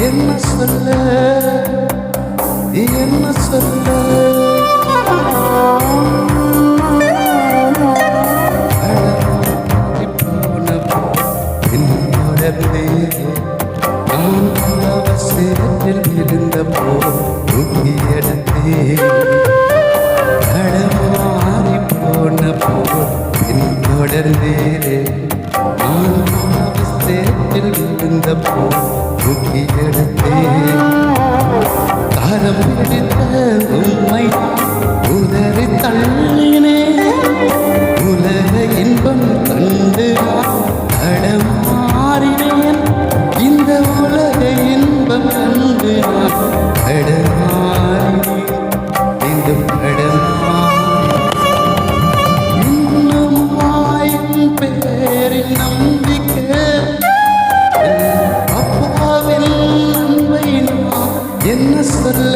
የማስፈለግ የማስፈለግ நடனம் மாறினேன். இந்த உலக இன்பம் கண்டு கடமாறினேன். இந்த கடமா இன்னும் வாயின் பேரில் நம்பிக்கை. அப்பாவின் அன்பை என்ன சொல்ல?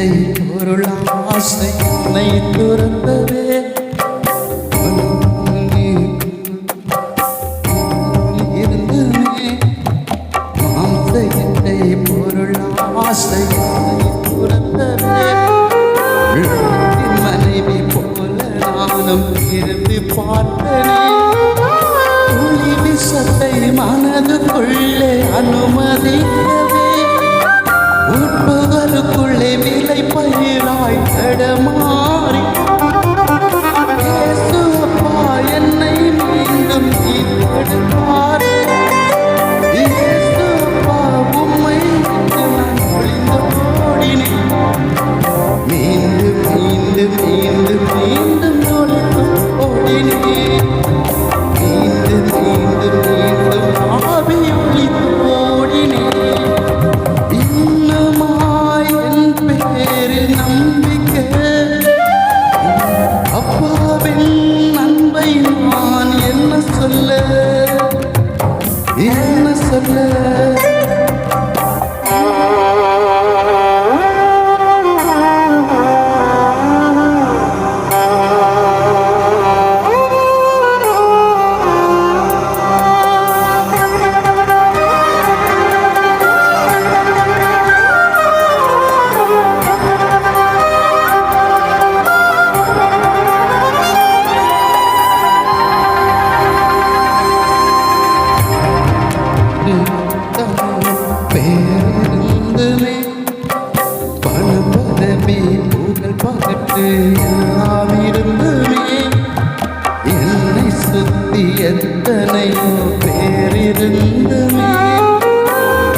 தந்தை பொருள் ஆசை உன்னை துறந்தவே பொருள் ஆசை துறந்தவே மனைவி போல நானும் இருந்து பார்த்தனே. புலி விஷத்தை மனதுக்குள்ளே உட்புகளுக்குள்ளே விலை பயிராய் தடமாறி பேரில் நம்பிக்கை. அப்பாவின் அன்பை நான் என்ன சொல்ல? என்ன சொல்ல? எல்லாம் இருந்துமே என்னை சுத்தி எத்தனையோ பேர் இருந்துமே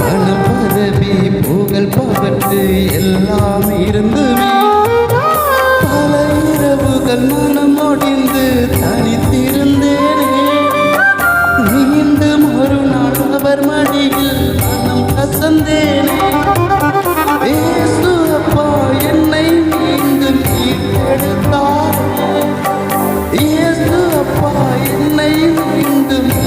பண பதவி புகழ் பவற்று எல்லாம் இருந்துமே. பல இரவுகள் மனம் முடிந்து தனித்திருந்தேனே. மீண்டும் அவர் மடியில் மனம் கசந்தேனே. the